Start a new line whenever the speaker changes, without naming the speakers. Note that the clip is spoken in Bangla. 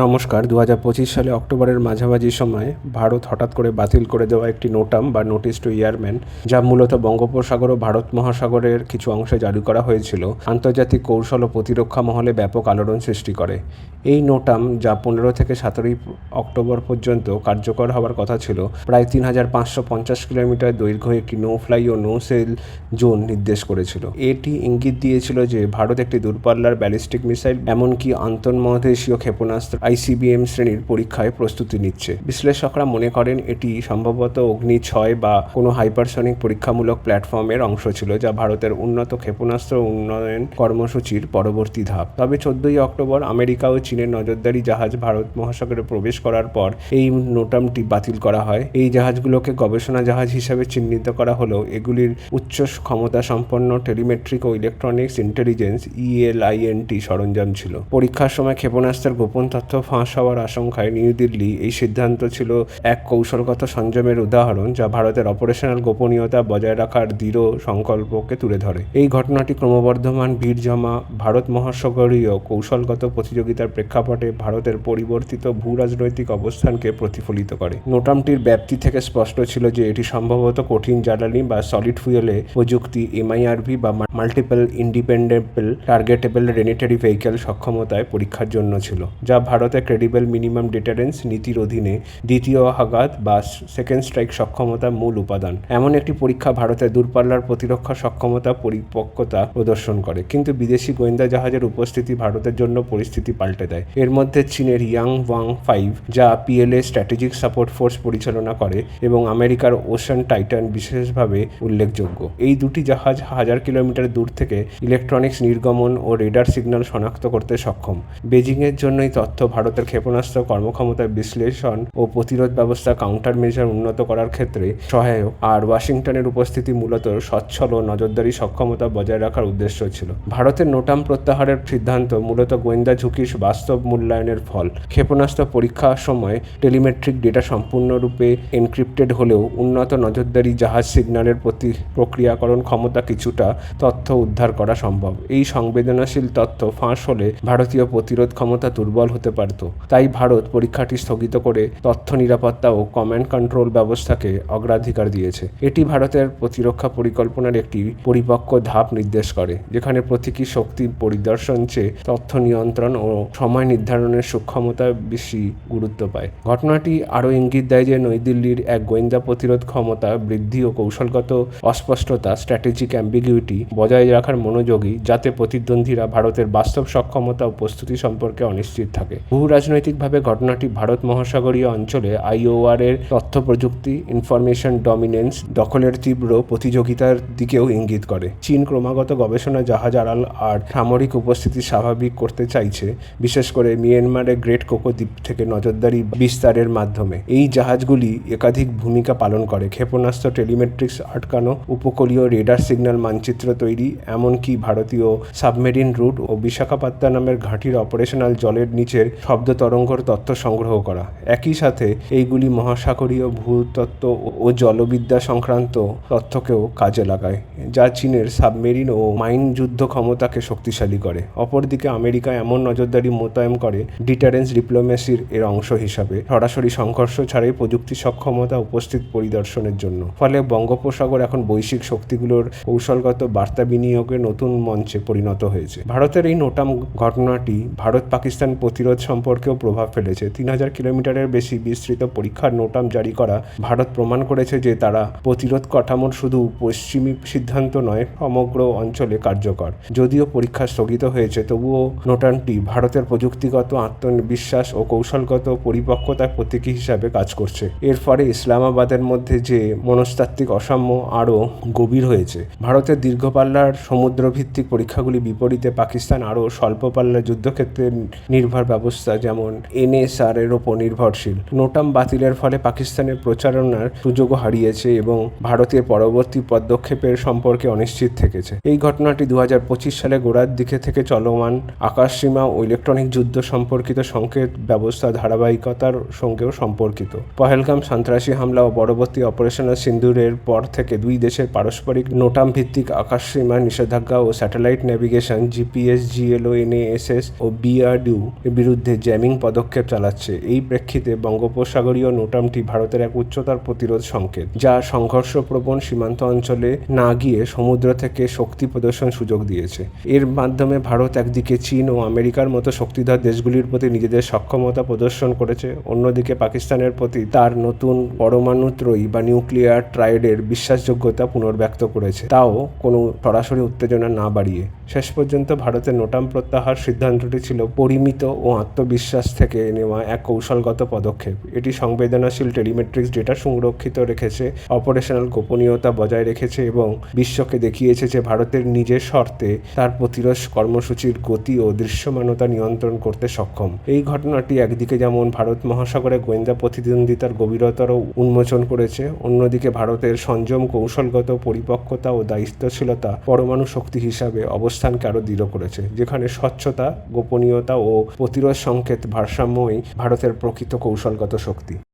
নমস্কার দু হাজার পঁচিশ সালে অক্টোবরের মাঝামাঝি সময়ে ভারত হঠাৎ করে বাতিল করে দেওয়া একটি নোটাম বা নোটিস টু ইয়ারম্যান যা মূলত বঙ্গোপসাগর ও ভারত মহাসাগরের কিছু অংশে জারি করা হয়েছিল, আন্তর্জাতিক কৌশল ও প্রতিরক্ষা মহলে ব্যাপক আলোড়ন সৃষ্টি করে। এই নোটাম, যা পনেরো থেকে সতেরোই অক্টোবর পর্যন্ত কার্যকর হওয়ার কথা ছিল, প্রায় তিন হাজার পাঁচশো পঞ্চাশ কিলোমিটার দৈর্ঘ্য একটি নো ফ্লাই ও নো সেল জোন নির্দেশ করেছিল। এটি ইঙ্গিত দিয়েছিল যে ভারত একটি দূরপাল্লার ব্যালিস্টিক মিসাইল, এমনকি আন্তর্মহাদেশীয় ক্ষেপণাস্ত্র আইসিবিএম শ্রেণির পরীক্ষায় প্রস্তুতি নিচ্ছে। বিশ্লেষকরা মনে করেন, এটি সম্ভবত অগ্নি ছয় বা কোনো হাইপারসনিক পরীক্ষামূলক প্ল্যাটফর্মের অংশ ছিল, যা ভারতের উন্নত ক্ষেপণাস্ত্র উন্নয়ন কর্মসূচির পরবর্তী ধাপ। তবে চোদ্দই অক্টোবর আমেরিকা ও চীনের নজরদারি জাহাজ ভারত মহাসাগরে প্রবেশ করার পর এই নোটামটি বাতিল করা হয়। এই জাহাজগুলোকে গবেষণা জাহাজ হিসাবে চিহ্নিত করা হলেও এগুলির উচ্চ ক্ষমতা সম্পন্ন টেলিমেট্রিক ও ইলেকট্রনিক্স ইন্টেলিজেন্স ইএলআইএনটি সরঞ্জাম ছিল। পরীক্ষার সময় ক্ষেপণাস্ত্রের গোপন তথ্য ফাঁস হওয়ার আশঙ্কায় নিউ দিল্লি এই সিদ্ধান্ত ছিল এক কৌশলগত সংযমের উদাহরণ যা ভারতের অপারেশনাল গোপনীয়তা বজায় রাখার দৃঢ় সংকল্পকে তুলে ধরে। এই ঘটনাটি ক্রমবর্ধমান ভিড় জমা ভারত মহাসাগরীয় কৌশলগত প্রতিযোগিতার প্রেক্ষাপটে ভারতের পরিবর্তিত ভূ রাজনৈতিক অবস্থানকে প্রতিফলিত করে। নোটামটির ব্যাপ্তি থেকে স্পষ্ট ছিল যে এটি সম্ভবত কঠিন জ্বালানি বা সলিড ফুয়েলে প্রযুক্তি এমআইআরভি বা multiple independable targetable reentry vehicle সক্ষমতায় পরীক্ষার জন্য ছিল, যা ভারতে ক্রেডিবল মিনিমাম ডিটারেন্স নীতির অধীনে দ্বিতীয় আঘাত বা সেকেন্ড স্ট্রাইক সক্ষমতা মূল উপাদান। এমন একটি পরীক্ষা ভারতের দূরপাল্লার প্রতিরক্ষা সক্ষমতা পরিপক্কতা প্রদর্শন করে, কিন্তু বিদেশি গোয়েন্দা জাহাজের উপস্থিতি ভারতের জন্য পরিস্থিতি পাল্টে দেয়। এর মধ্যে চীনের ইয়াং ওয়াং ফাইভ যা পিএলএ স্ট্র্যাটেজিক সাপোর্ট ফোর্স পরিচালনা করে এবং আমেরিকার ওশান টাইটান বিশেষভাবে উল্লেখযোগ্য। এই দুটি জাহাজ হাজার কিলোমিটার দূর থেকে ইলেকট্রনিক্স নির্গমন ও রেডার সিগন্যাল শনাক্ত করতে সক্ষম। বেজিংয়ের জন্যই তথ্য ভারতের ক্ষেপণাস্ত্র কর্মক্ষমতার বিশ্লেষণ ও প্রতিরোধ ব্যবস্থা কাউন্টার মেজার উন্নত করার ক্ষেত্রে সহায়ক। আর ওয়াশিংটনের উপস্থিতি মূলত সচ্ছল ও নজরদারি সক্ষমতা বজায় রাখার উদ্দেশ্য ছিল। ভারতের নোটাম প্রত্যাহারের সিদ্ধান্ত মূলত গোয়েন্দা ঝুঁকির বাস্তব মূল্যায়নের ফল। ক্ষেপণাস্ত্র পরীক্ষার সময় টেলিমেট্রিক ডেটা সম্পূর্ণরূপে এনক্রিপ্টেড হলেও উন্নত নজরদারি জাহাজ সিগন্যালের প্রতি প্রক্রিয়াকরণ ক্ষমতা কিছুটা তথ্য উদ্ধার করা সম্ভব। এই সংবেদনশীল তথ্য ফাঁস হলে ভারতীয় প্রতিরোধ ক্ষমতা দুর্বল হতে পারত। তাই ভারত পরীক্ষাটি স্থগিত করে তথ্য নিরাপত্তা ও কমান্ড কন্ট্রোল ব্যবস্থাকে অগ্রাধিকার দিয়েছে। এটি ভারতের প্রতিরক্ষা পরিকল্পনার একটি পরিপক্ক ধাপ নির্দেশ করে, যেখানে প্রতীকী শক্তি পরিদর্শন চেয়ে তথ্য নিয়ন্ত্রণ ও সময় নির্ধারণের সক্ষমতা বেশি গুরুত্ব পায়। ঘটনাটি আরও ইঙ্গিত দেয় যে নৈদিল্লির এক গোয়েন্দা প্রতিরোধ ক্ষমতা বৃদ্ধি ও কৌশলগত অস্পষ্টতা স্ট্র্যাটেজিক অ্যাম্বিগুইটি বজায় রাখার মনোযোগী, যাতে প্রতিদ্বন্দ্বীরা ভারতের বাস্তব সক্ষমতা ও প্রস্তুতি সম্পর্কে অনিশ্চিত থাকে। ভূ রাজনৈতিকভাবে ঘটনাটি ভারত মহাসাগরীয় অঞ্চলে আইওআর এর তথ্য প্রযুক্তি ইনফরমেশন ডমিনেন্স দখলের তীব্র প্রতিযোগিতার দিকেও ইঙ্গিত করে। চীন ক্রমাগত গবেষণা জাহাজ আড়াল আর সামরিক উপস্থিতি স্বাভাবিক করতে চাইছে, বিশেষ করে মিয়ানমারের গ্রেট কোকো দ্বীপ থেকে নজরদারি বিস্তারের মাধ্যমে। এই জাহাজগুলি একাধিক ভূমিকা পালন করে। ক্ষেপণাস্ত্র, টেলিমেট্রিক্স আটকানো, উপকূলীয় রেডার সিগন্যাল মানচিত্র তৈরি, এমনকি ভারতীয় সাবমেরিন রুট ও বিশাখাপাত্তা নামের ঘাঁটির অপারেশনাল জলের নিচের শব্দ তরঙ্গর তথ্য সংগ্রহ করা। একই সাথে এইগুলি মহাসাগরীয় ভূতত্ত্ব ও জলবিদ্যা সংক্রান্ত তথ্যকেও কাজে লাগায়, যা চীনের সাবমেরিন ও মাইন যুদ্ধ ক্ষমতাকে শক্তিশালী করে। অপরদিকে আমেরিকা এমন নজরদারি মোতায়েন করে, ডিটারেন্স ডিপ্লোমেসির এর অংশ হিসাবে সরাসরি সংঘর্ষ ছাড়াই প্রযুক্তি সক্ষমতা উপস্থিত পরিদর্শনের জন্য। ফলে বঙ্গোপসাগর এখন বৈশ্বিক শক্তিগুলোর কৌশলগত বার্তা বিনিয়োগের নতুন মঞ্চে পরিণত হয়েছে। ভারতের এই নোটাম ঘটনাটি ভারত পাকিস্তান প্রতিরোধ সম্পর্কেও প্রভাব ফেলেছে। তিন হাজার কিলোমিটারের বেশি বিস্তৃত পরীক্ষার নোটাম জারি করা ভারত প্রমাণ করেছে যে তারা প্রতিরোধ কাঠামোর শুধু পশ্চিমী সিদ্ধান্ত নয়, সমগ্র অঞ্চলে কার্যকর। যদিও পরীক্ষা স্থগিত হয়েছে, তবুও নোটামটি ভারতের প্রযুক্তিগত আত্মবিশ্বাস ও কৌশলগত পরিপক্কতার প্রতীকী হিসাবে কাজ করছে। এর ফলে ইসলামাবাদের মধ্যে যে মনস্তাত্ত্বিক অসাম্য আরও গভীর হয়েছে। ভারতের দীর্ঘপাল্লার সমুদ্রভিত্তিক পরীক্ষাগুলি বিপরীতে পাকিস্তান আরও স্বল্প পাল্লার যুদ্ধক্ষেত্রে নির্ভর ব্যবস্থা যেমন এনএসআর এর ওপর নির্ভরশীল। নোটাম বাতিলের ফলে পাকিস্তানের প্রচারণার সুযোগও হারিয়েছে এবং ভারতের পরবর্তী পদক্ষেপের সম্পর্কে অনিশ্চিত থেকেছে। এই ঘটনাটি দু হাজার পঁচিশ সালে গোড়ার দিকে থেকে চলমান আকাশসীমা ও ইলেকট্রনিক যুদ্ধ সম্পর্কিত সংকেত ব্যবস্থা ধারাবাহিকতার সঙ্গেও সম্পর্কিত। পহেলগাম সন্ত্রাসী হামলা ও পরবর্তী অপারেশনাল সিন্দুরের পর থেকে দুই দেশের পারস্পরিক নোটাম ভিত্তিক আকাশসীমা নিষেধাজ্ঞা ও satellite navigation, GPS, GLO, NASS ও বিআরডিউ বিরুদ্ধে জ্যামিং পদক্ষেপ চালাচ্ছে। এই প্রেক্ষিতে বঙ্গোপসাগরীয় নোটামটি ভারতের এক উচ্চতার প্রতিরোধ সংকেত, যা সংঘর্ষপ্রবণ সীমান্ত অঞ্চলে না গিয়ে সমুদ্র থেকে শক্তি প্রদর্শন সুযোগ দিয়েছে। এর মাধ্যমে ভারত একদিকে চীন ও আমেরিকার মতো শক্তিধর দেশগুলির প্রতি নিজেদের সক্ষমতা প্রদর্শন করেছে। অন্যদিকে পাকিস্তানের প্রতি তার নতুন পরমাণুত্রয়ী বা নিউক্লিয়ার ট্রাইডের বিশ্বাসযোগ্যতা পুনর্ব্যক্ত করেছে। তাও কোনো সরাসরি উত্তেজনা না বাড়িয়ে। শেষ পর্যন্ত ভারতের নোটাম প্রত্যাহার সিদ্ধান্তটি ছিল পরিমিত ও আত্মবিশ্বাস থেকে নেওয়া এক কৌশলগত পদক্ষেপ। এটি সংবেদনশীল টেলিমেট্রিক্স ডেটা সংরক্ষিত রেখেছে, অপারেশনাল গোপনীয়তা বজায় রেখেছে এবং বিশ্বকে দেখিয়েছে যে ভারতের নিজের শর্তে তার প্রতিরোধ কর্মসূচির গতি ও দৃশ্যমানতা নিয়ন্ত্রণ করতে সক্ষম। এই ঘটনাটি একদিকে যেমন ভারত মহাসাগরে গোয়েন্দা প্রতিদ্বন্দ্বিতার গভীরতর উন্মোচন করেছে, অন্যদিকে ভারতের সংযম, কৌশলগত পরিপক্কতা ও দায়িত্বশীলতা পরমাণু শক্তি হিসাবে অবস্থানকে আরও দৃঢ় করেছে, যেখানে স্বচ্ছতা, গোপনীয়তা ও প্রতিরোধ সংকেত ভারসাম্যই ভারতের প্রকৃত কৌশলগত শক্তি।